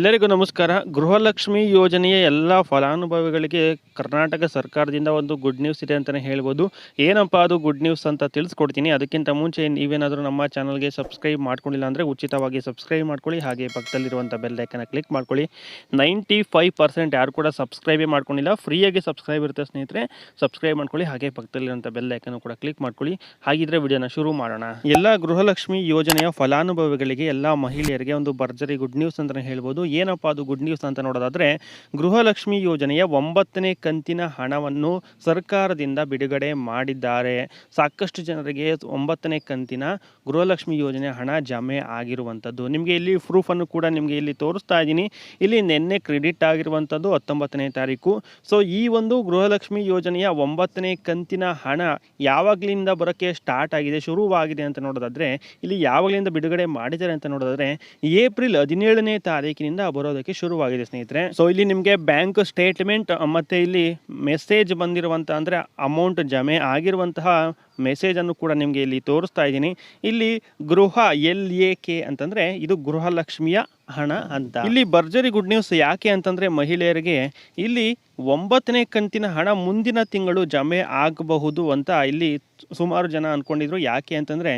ಎಲ್ಲರಿಗೂ ನಮಸ್ಕಾರ. ಗೃಹಲಕ್ಷ್ಮಿ ಯೋಜನೆಯ ಎಲ್ಲ ಫಲಾನುಭವಿಗಳಿಗೆ ಕರ್ನಾಟಕ ಸರ್ಕಾರದಿಂದ ಒಂದು ಗುಡ್ ನ್ಯೂಸ್ ಇದೆ ಅಂತಲೇ ಹೇಳ್ಬೋದು. ಏನಪ್ಪ ಅದು ಗುಡ್ ನ್ಯೂಸ್ ಅಂತ ತಿಳಿಸ್ಕೊಡ್ತೀನಿ. ಅದಕ್ಕಿಂತ ಮುಂಚೆ ನೀವೇನಾದರೂ ನಮ್ಮ ಚಾನಲ್ಗೆ ಸಬ್ಸ್ಕ್ರೈಬ್ ಮಾಡ್ಕೊಂಡಿಲ್ಲ ಅಂದರೆ ಉಚಿತವಾಗಿ ಸಬ್ಸ್ಕ್ರೈಬ್ ಮಾಡ್ಕೊಳ್ಳಿ. ಹಾಗೆ ಪಕ್ಕದಲ್ಲಿರುವಂಥ ಬೆಲ್ ಲೈಕನ್ನು ಕ್ಲಿಕ್ ಮಾಡ್ಕೊಳ್ಳಿ. ನೈಂಟಿ ಫೈವ್ ಪರ್ಸೆಂಟ್ ಯಾರು ಕೂಡ ಸಬ್ಸ್ಕ್ರೈಬೇ ಮಾಡ್ಕೊಂಡಿಲ್ಲ. ಫ್ರೀಯಾಗಿ ಸಬ್ಸ್ಕ್ರೈಬ್ ಇರುತ್ತೆ ಸ್ನೇಹಿತರೆ ಸಬ್ಸ್ಕ್ರೈಬ್ ಮಾಡ್ಕೊಳ್ಳಿ. ಹಾಗೆ ಪಕ್ಕದಲ್ಲಿರುವಂಥ ಬೆಲ್ ಲೈಕನ್ನು ಕೂಡ ಕ್ಲಿಕ್ ಮಾಡ್ಕೊಳ್ಳಿ. ಹಾಗಿದ್ರೆ ವಿಡಿಯೋನ ಶುರು ಮಾಡೋಣ. ಎಲ್ಲ ಗೃಹಲಕ್ಷ್ಮಿ ಯೋಜನೆಯ ಫಲಾನುಭವಿಗಳಿಗೆ, ಎಲ್ಲ ಮಹಿಳೆಯರಿಗೆ ಒಂದು ಭರ್ಜರಿ ಗುಡ್ ನ್ಯೂಸ್ ಅಂತಲೇ ಹೇಳ್ಬೋದು. ಏನಪ್ಪ ಅದು ಗುಡ್ ನ್ಯೂಸ್ ಅಂತ ನೋಡೋದಾದ್ರೆ, ಗೃಹಲಕ್ಷ್ಮಿ ಯೋಜನೆಯ ಒಂಬತ್ತನೇ ಕಂತಿನ ಹಣವನ್ನು ಸರ್ಕಾರದಿಂದ ಬಿಡುಗಡೆ ಮಾಡಿದ್ದಾರೆ. ಸಾಕಷ್ಟು ಜನರಿಗೆ ಒಂಬತ್ತನೇ ಕಂತಿನ ಗೃಹಲಕ್ಷ್ಮಿ ಯೋಜನೆ ಹಣ ಜಮೆ ಆಗಿರುವಂಥದ್ದು ನಿಮಗೆ ಇಲ್ಲಿ ಪ್ರೂಫನ್ನು ಕೂಡ ನಿಮಗೆ ಇಲ್ಲಿ ತೋರಿಸ್ತಾ ಇದ್ದೀನಿ. ಇಲ್ಲಿ ನಿನ್ನೆ ಕ್ರೆಡಿಟ್ ಆಗಿರುವಂಥದ್ದು ಹತ್ತೊಂಬತ್ತನೇ ತಾರೀಕು. ಸೊ ಈ ಒಂದು ಗೃಹಲಕ್ಷ್ಮಿ ಯೋಜನೆಯ ಒಂಬತ್ತನೇ ಕಂತಿನ ಹಣ ಯಾವಾಗಲಿಂದ ಬರೋಕ್ಕೆ ಸ್ಟಾರ್ಟ್ ಆಗಿದೆ, ಶುರುವಾಗಿದೆ ಅಂತ ನೋಡೋದಾದ್ರೆ, ಇಲ್ಲಿ ಯಾವಾಗಲಿಂದ ಬಿಡುಗಡೆ ಮಾಡಿದ್ದಾರೆ ಅಂತ ನೋಡೋದಾದ್ರೆ, ಏಪ್ರಿಲ್ ಹದಿನೇಳನೇ ತಾರೀಕಿನಿಂದ ಬರೋದಕ್ಕೆ ಶುರುವಾಗಿದೆ ಸ್ನೇಹಿತರೆ. ಸೊ ಇಲ್ಲಿ ನಿಮಗೆ ಬ್ಯಾಂಕ್ ಸ್ಟೇಟ್ಮೆಂಟ್ ಮತ್ತೆ ಇಲ್ಲಿ ಮೆಸೇಜ್ ಬಂದಿರುವಂಥ ಅಂದರೆ ಅಮೌಂಟ್ ಜಮೆ ಆಗಿರುವಂತಹ ಮೆಸೇಜನ್ನು ಕೂಡ ನಿಮಗೆ ಇಲ್ಲಿ ತೋರಿಸ್ತಾ ಇದ್ದೀನಿ. ಇಲ್ಲಿ ಗೃಹ ಎಲ್ ಎ ಕೆ ಅಂತಂದರೆ ಇದು ಗೃಹಲಕ್ಷ್ಮಿಯ ಹಣ ಅಂತ. ಇಲ್ಲಿ ಭರ್ಜರಿ ಗುಡ್ ನ್ಯೂಸ್ ಯಾಕೆ ಅಂತಂದರೆ ಮಹಿಳೆಯರಿಗೆ ಇಲ್ಲಿ ಒಂಬತ್ತನೇ ಕಂತಿನ ಹಣ ಮುಂದಿನ ತಿಂಗಳು ಜಮೆ ಆಗಬಹುದು ಅಂತ ಇಲ್ಲಿ ಸುಮಾರು ಜನ ಅಂದ್ಕೊಂಡಿದ್ರು ಯಾಕೆ ಅಂತಂದರೆ,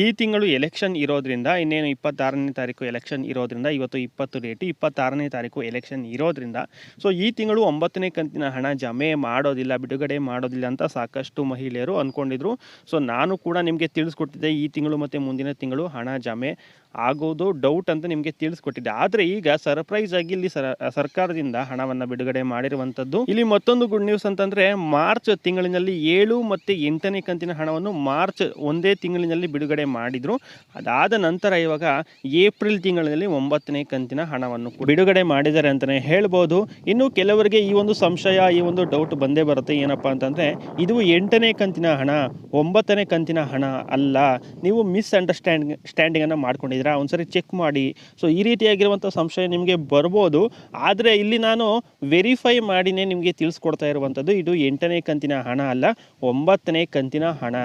ಈ ತಿಂಗಳು ಎಲೆಕ್ಷನ್ ಇರೋದ್ರಿಂದ, ಇನ್ನೇನು ಇಪ್ಪತ್ತಾರನೇ ತಾರೀಕು ಎಲೆಕ್ಷನ್ ಇರೋದ್ರಿಂದ, ಇವತ್ತು ಇಪ್ಪತ್ತು ಡೇಟ್ ಇಪ್ಪತ್ತಾರನೇ ತಾರೀಕು ಎಲೆಕ್ಷನ್ ಇರೋದ್ರಿಂದ ಸೊ ಈ ತಿಂಗಳು ಒಂಬತ್ತನೇ ಕಂತಿನ ಹಣ ಜಮೆ ಮಾಡೋದಿಲ್ಲ, ಬಿಡುಗಡೆ ಮಾಡೋದಿಲ್ಲ ಅಂತ ಸಾಕಷ್ಟು ಮಹಿಳೆಯರು ಅಂದ್ಕೊಂಡಿದ್ರು ಸೊ ನಾನು ಕೂಡ ನಿಮಗೆ ತಿಳಿಸ್ಕೊಟ್ಟಿದ್ದೆ, ಈ ತಿಂಗಳು ಮತ್ತು ಮುಂದಿನ ತಿಂಗಳು ಹಣ ಜಮೆ ಆಗೋದು ಡೌಟ್ ಅಂತ ನಿಮಗೆ ತಿಳಿಸ್ಕೊಟ್ಟಿದ್ದೆ. ಆದರೆ ಈಗ ಸರ್ಪ್ರೈಸ್ ಆಗಿ ಇಲ್ಲಿ ಸರ, ಸರ್ಕಾರದಿಂದ ಹಣವನ್ನು ಬಿಡುಗಡೆ ಮಾಡಿರುವಂಥದ್ದು ಇಲ್ಲಿ ಮತ್ತೊಂದು ಗುಡ್ ನ್ಯೂಸ್ ಅಂತಂದ್ರೆ, ಮಾರ್ಚ್ ತಿಂಗಳಿನಲ್ಲಿ ಏಳು ಮತ್ತು ಎಂಟನೇ ಕಂತಿನ ಹಣವನ್ನು ಮಾರ್ಚ್ ಒಂದೇ ತಿಂಗಳಿನಲ್ಲಿ ಬಿಡುಗಡೆ ಮಾಡಿದ್ರು. ಅದಾದ ನಂತರ ಇವಾಗ ಏಪ್ರಿಲ್ ತಿಂಗಳಿನಲ್ಲಿ ಒಂಬತ್ತನೇ ಕಂತಿನ ಹಣವನ್ನು ಬಿಡುಗಡೆ ಮಾಡಿದ್ದಾರೆ ಅಂತಲೇ ಹೇಳ್ಬೋದು. ಇನ್ನು ಕೆಲವರಿಗೆ ಈ ಒಂದು ಸಂಶಯ, ಈ ಒಂದು ಡೌಟ್ ಬಂದೇ ಬರುತ್ತೆ. ಏನಪ್ಪಾ ಅಂತಂದ್ರೆ, ಇದು ಎಂಟನೇ ಕಂತಿನ ಹಣ, ಒಂಬತ್ತನೇ ಕಂತಿನ ಹಣ ಅಲ್ಲ. ನೀವು ಮಿಸ್ ಅಂಡರ್ಸ್ಟ್ಯಾಂಡ್ ಸ್ಟ್ಯಾಂಡಿಂಗನ್ನು ಮಾಡ್ಕೊಂಡಿದ್ದೀರಾ? ಒಂದ್ಸರಿ ಚೆಕ್ ಮಾಡಿ. ಸೊ ಈ ರೀತಿಯಾಗಿರುವಂಥ ಸಂಶಯ ನಿಮಗೆ ಬರ್ಬೋದು. ಆದರೆ ಇಲ್ಲಿ ನಾನು ವೆರಿಫೈ ಮಾಡಿನೇ ನಿಮಗೆ ತಿಳಿಸ್ಕೊಡ್ತಾ ಇರುವಂಥದ್ದು, ಇದು ಎಂಟನೇ ಕಂತಿನ ಹಣ ಅಲ್ಲ, ಒಂಬತ್ತನೇ ಕಂತಿನ ಹಣ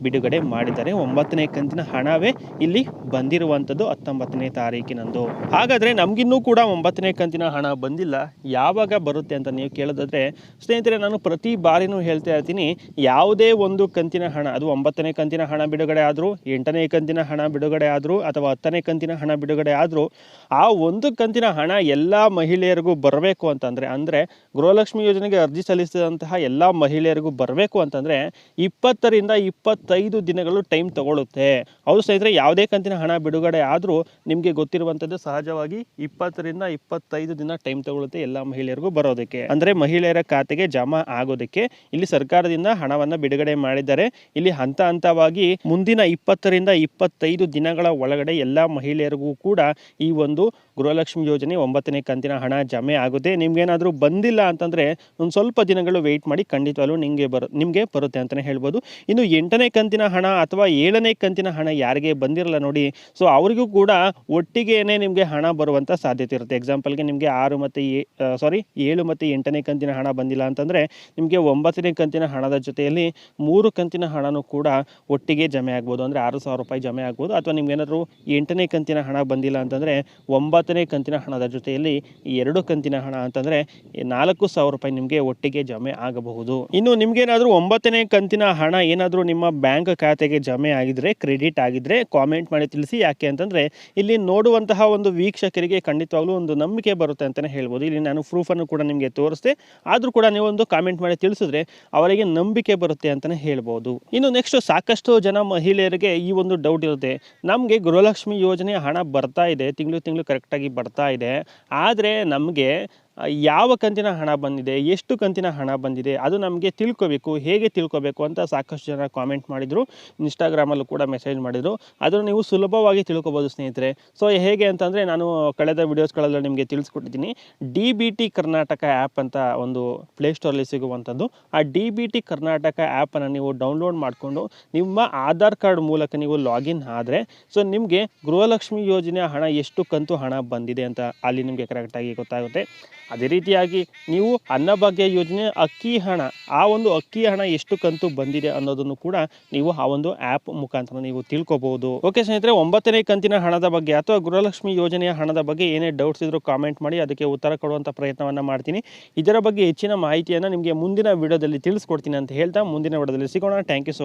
ಬಿಡುಗಡೆ ಮಾಡಿದ್ದಾರೆ. ಒಂಬತ್ತನೇ ಕಂತಿನ ಹಣವೇ ಇಲ್ಲಿ ಬಂದಿರುವಂಥದ್ದು ಹತ್ತೊಂಬತ್ತನೇ ತಾರೀಕಿನಂದು. ಹಾಗಾದರೆ ನಮಗಿನ್ನೂ ಕೂಡ ಒಂಬತ್ತನೇ ಕಂತಿನ ಹಣ ಬಂದಿಲ್ಲ. ಯಾವಾಗ ಬರುತ್ತೆ ಅಂತ ನೀವು ಕೇಳೋದಾದರೆ, ಸ್ನೇಹಿತರೆ, ನಾನು ಪ್ರತಿ ಬಾರಿನೂ ಹೇಳ್ತಾ ಇರ್ತೀನಿ, ಯಾವುದೇ ಒಂದು ಕಂತಿನ ಹಣ, ಅದು ಒಂಬತ್ತನೇ ಕಂತಿನ ಹಣ ಬಿಡುಗಡೆ ಆದರೂ, ಎಂಟನೇ ಕಂತಿನ ಹಣ ಬಿಡುಗಡೆ ಆದರೂ, ಅಥವಾ ಹತ್ತನೇ ಕಂತಿನ ಹಣ ಬಿಡುಗಡೆ ಆದರೂ, ಆ ಒಂದು ಕಂತಿನ ಹಣ ಎಲ್ಲ ಮಹಿಳೆಯರಿಗೂ ಬರಬೇಕು ಅಂತಂದರೆ, ಅಂದರೆ ಗೃಹಲಕ್ಷ್ಮಿ ಯೋಜನೆಗೆ ಅರ್ಜಿ ಸಲ್ಲಿಸಿದಂತಹ ಎಲ್ಲ ಮಹಿಳೆಯರಿಗೂ ಬರಬೇಕು ಅಂತಂದರೆ ಇಪ್ಪತ್ತರಿಂದ ಇಪ್ಪತ್ತೈದು ದಿನಗಳು ಟೈಮ್ ತಗೊಳ್ಳುತ್ತೆ ಹೌದು ಸ್ನೇಹಿತರೆ, ಯಾವುದೇ ಕಂತಿನ ಹಣ ಬಿಡುಗಡೆ ಆದರೂ ನಿಮಗೆ ಗೊತ್ತಿರುವಂಥದ್ದು ಸಹಜವಾಗಿ ಇಪ್ಪತ್ತರಿಂದ ಇಪ್ಪತ್ತೈದು ದಿನ ಟೈಮ್ ತಗೊಳ್ಳುತ್ತೆ ಎಲ್ಲ ಮಹಿಳೆಯರಿಗೂ ಬರೋದಕ್ಕೆ. ಅಂದರೆ ಮಹಿಳೆಯರ ಖಾತೆಗೆ ಜಮಾ ಆಗೋದಕ್ಕೆ ಇಲ್ಲಿ ಸರ್ಕಾರದಿಂದ ಹಣವನ್ನು ಬಿಡುಗಡೆ ಮಾಡಿದ್ದಾರೆ. ಇಲ್ಲಿ ಹಂತ ಹಂತವಾಗಿ ಮುಂದಿನ ಇಪ್ಪತ್ತರಿಂದ ಇಪ್ಪತ್ತೈದು ದಿನಗಳ ಒಳಗಡೆ ಎಲ್ಲ ಮಹಿಳೆಯರಿಗೂ ಕೂಡ ಈ ಒಂದು ಗೃಹಲಕ್ಷ್ಮಿ ಯೋಜನೆ ಒಂಬತ್ತನೇ ಕಂತಿನ ಹಣ ಜಮೆ ಆಗುತ್ತೆ. ನಿಮ್ಗೇನಾದರೂ ಬಂದಿಲ್ಲ ಅಂತಂದರೆ ಒಂದು ಸ್ವಲ್ಪ ದಿನಗಳು ವೆಯ್ಟ್ ಮಾಡಿ ಖಂಡಿತವಾಗ್ಲೂ ನಿಮಗೆ ಬರು, ನಿಮಗೆ ಬರುತ್ತೆ ಅಂತಲೇ ಹೇಳ್ಬೋದು. ಇನ್ನು ಎಂಟನೇ ಕಂತಿನ ಹಣ ಅಥವಾ ಏಳನೇ ಕಂತಿನ ಹಣ ಯಾರಿಗೆ ಬಂದಿರಲ್ಲ ನೋಡಿ ಸೊ ಅವರಿಗೂ ಕೂಡ ಒಟ್ಟಿಗೆನೇ ನಿಮಗೆ ಹಣ ಬರುವಂಥ ಸಾಧ್ಯತೆ ಇರುತ್ತೆ. ಎಕ್ಸಾಂಪಲ್ಗೆ ನಿಮಗೆ ಆರು ಮತ್ತು ಸಾರಿ ಏಳು ಮತ್ತು ಎಂಟನೇ ಕಂತಿನ ಹಣ ಬಂದಿಲ್ಲ ಅಂತಂದರೆ ನಿಮಗೆ ಒಂಬತ್ತನೇ ಕಂತಿನ ಹಣದ ಜೊತೆಯಲ್ಲಿ ಮೂರು ಕಂತಿನ ಹಣನೂ ಕೂಡ ಒಟ್ಟಿಗೆ ಜಮೆ ಆಗ್ಬೋದು. ಅಂದರೆ ಆರು ಸಾವಿರ ರೂಪಾಯಿ ಜಮೆ ಆಗ್ಬೋದು. ಅಥವಾ ನಿಮಗೇನಾದರೂ ಎಂಟನೇ ಕಂತಿನ ಹಣ ಬಂದಿಲ್ಲ ಅಂತಂದರೆ ಒಂಬತ್ತನೇ ಕಂತಿನ ಹಣದ ಜೊತೆಯಲ್ಲಿ ಎರಡು ಕಂತಿನ ಹಣ ಅಂತಂದರೆ ನಾಲ್ಕು ಸಾವಿರ ರೂಪಾಯಿ ನಿಮಗೆ ಒಟ್ಟಿಗೆ ಜಮೆ ಆಗಬಹುದು. ಇನ್ನು ನಿಮ್ಗೇನಾದರೂ ಒಂಬತ್ತನೇ ಕಂತಿನ ಹಣ ಏನಾದರೂ ನಿಮ್ಮ ಬ್ಯಾಂಕ್ ಖಾತೆಗೆ ಜಮೆ ಆಗಿದ್ರೆ, ಕ್ರೆಡಿಟ್ ಆಗಿದ್ರೆ ಕಾಮೆಂಟ್ ಮಾಡಿ ತಿಳಿಸಿ. ಯಾಕೆ ಅಂತಂದರೆ, ಇಲ್ಲಿ ನೋಡುವಂತಹ ಒಂದು ವೀಕ್ಷಕರಿಗೆ ಖಂಡಿತವಾಗ್ಲೂ ಒಂದು ನಂಬಿಕೆ ಬರುತ್ತೆ ಅಂತಲೇ ಹೇಳ್ಬೋದು. ಇಲ್ಲಿ ನಾನು ಪ್ರೂಫನ್ನು ಕೂಡ ನಿಮಗೆ ತೋರಿಸ್ದೆ. ಆದರೂ ಕೂಡ ನೀವು ಒಂದು ಕಾಮೆಂಟ್ ಮಾಡಿ ತಿಳಿಸಿದ್ರೆ ಅವರಿಗೆ ನಂಬಿಕೆ ಬರುತ್ತೆ ಅಂತಲೇ ಹೇಳ್ಬೋದು. ಇನ್ನು ನೆಕ್ಸ್ಟ್ ಸಾಕಷ್ಟು ಜನ ಮಹಿಳೆಯರಿಗೆ ಈ ಒಂದು ಡೌಟ್ ಇರುತ್ತೆ. ನಮಗೆ ಗೃಹಲಕ್ಷ್ಮಿ ಯೋಜನೆ ಹಣ ಬರ್ತಾ ಇದೆ, ತಿಂಗಳು ತಿಂಗಳು ಕರೆಕ್ಟಾಗಿ ಬರ್ತಾ ಇದೆ. ಆದರೆ ನಮಗೆ ಯಾವ ಕಂತಿನ ಹಣ ಬಂದಿದೆ, ಎಷ್ಟು ಕಂತಿನ ಹಣ ಬಂದಿದೆ, ಅದು ನಮಗೆ ತಿಳ್ಕೊಬೇಕು, ಹೇಗೆ ತಿಳ್ಕೊಬೇಕು ಅಂತ ಸಾಕಷ್ಟು ಜನ ಕಾಮೆಂಟ್ ಮಾಡಿದರು. ಇನ್ಸ್ಟಾಗ್ರಾಮಲ್ಲೂ ಕೂಡ ಮೆಸೇಜ್ ಮಾಡಿದರು. ಅದನ್ನು ನೀವು ಸುಲಭವಾಗಿ ತಿಳ್ಕೊಬೋದು ಸ್ನೇಹಿತರೆ. ಸೊ ಹೇಗೆ ಅಂತಂದರೆ ನಾನು ಕಳೆದ ವಿಡಿಯೋಸ್ಗಳೆಲ್ಲ ನಿಮಗೆ ತಿಳಿಸ್ಕೊಟ್ಟಿದ್ದೀನಿ. D B T Karnataka app ಅಂತ ಒಂದು ಪ್ಲೇಸ್ಟೋರಲ್ಲಿ ಸಿಗುವಂಥದ್ದು. ಆ ಡಿ ಬಿ ಟಿ ಕರ್ನಾಟಕ ಆ್ಯಪನ್ನು ನೀವು ಡೌನ್ಲೋಡ್ ಮಾಡಿಕೊಂಡು ನಿಮ್ಮ ಆಧಾರ್ ಕಾರ್ಡ್ ಮೂಲಕ ನೀವು ಲಾಗಿನ್ ಆದರೆ ಸೊ ನಿಮಗೆ ಗೃಹಲಕ್ಷ್ಮಿ ಯೋಜನೆಯ ಹಣ, ಎಷ್ಟು ಕಂತು ಹಣ ಬಂದಿದೆ ಅಂತ ಅಲ್ಲಿ ನಿಮಗೆ ಕರೆಕ್ಟಾಗಿ ಗೊತ್ತಾಗುತ್ತೆ. ಅದೇ ರೀತಿಯಾಗಿ ನೀವು ಅನ್ನಭಾಗ್ಯ ಯೋಜನೆ, ಅಕ್ಕಿ ಹಣ, ಆ ಒಂದು ಅಕ್ಕಿ ಹಣ ಎಷ್ಟು ಕಂತು ಬಂದಿದೆ ಅನ್ನೋದನ್ನು ಕೂಡ ನೀವು ಆ ಒಂದು ಆ್ಯಪ್ ಮುಖಾಂತರ ನೀವು ತಿಳ್ಕೊಬಹುದು ಓಕೆ ಸ್ನೇಹಿತರೆ, ಒಂಬತ್ತನೇ ಕಂತಿನ ಹಣದ ಬಗ್ಗೆ ಅಥವಾ ಗೃಹಲಕ್ಷ್ಮಿ ಯೋಜನೆಯ ಹಣದ ಬಗ್ಗೆ ಏನೇ ಡೌಟ್ಸ್ ಇದ್ರೂ ಕಾಮೆಂಟ್ ಮಾಡಿ, ಅದಕ್ಕೆ ಉತ್ತರ ಕೊಡುವಂಥ ಪ್ರಯತ್ನವನ್ನು ಮಾಡ್ತೀನಿ. ಇದರ ಬಗ್ಗೆ ಹೆಚ್ಚಿನ ಮಾಹಿತಿಯನ್ನು ನಿಮಗೆ ಮುಂದಿನ ವಿಡಿಯೋದಲ್ಲಿ ತಿಳಿಸ್ಕೊಡ್ತೀನಿ ಅಂತ ಹೇಳ್ತಾ ಮುಂದಿನ ವಿಡಿಯೋದಲ್ಲಿ ಸಿಗೋಣ. Thank you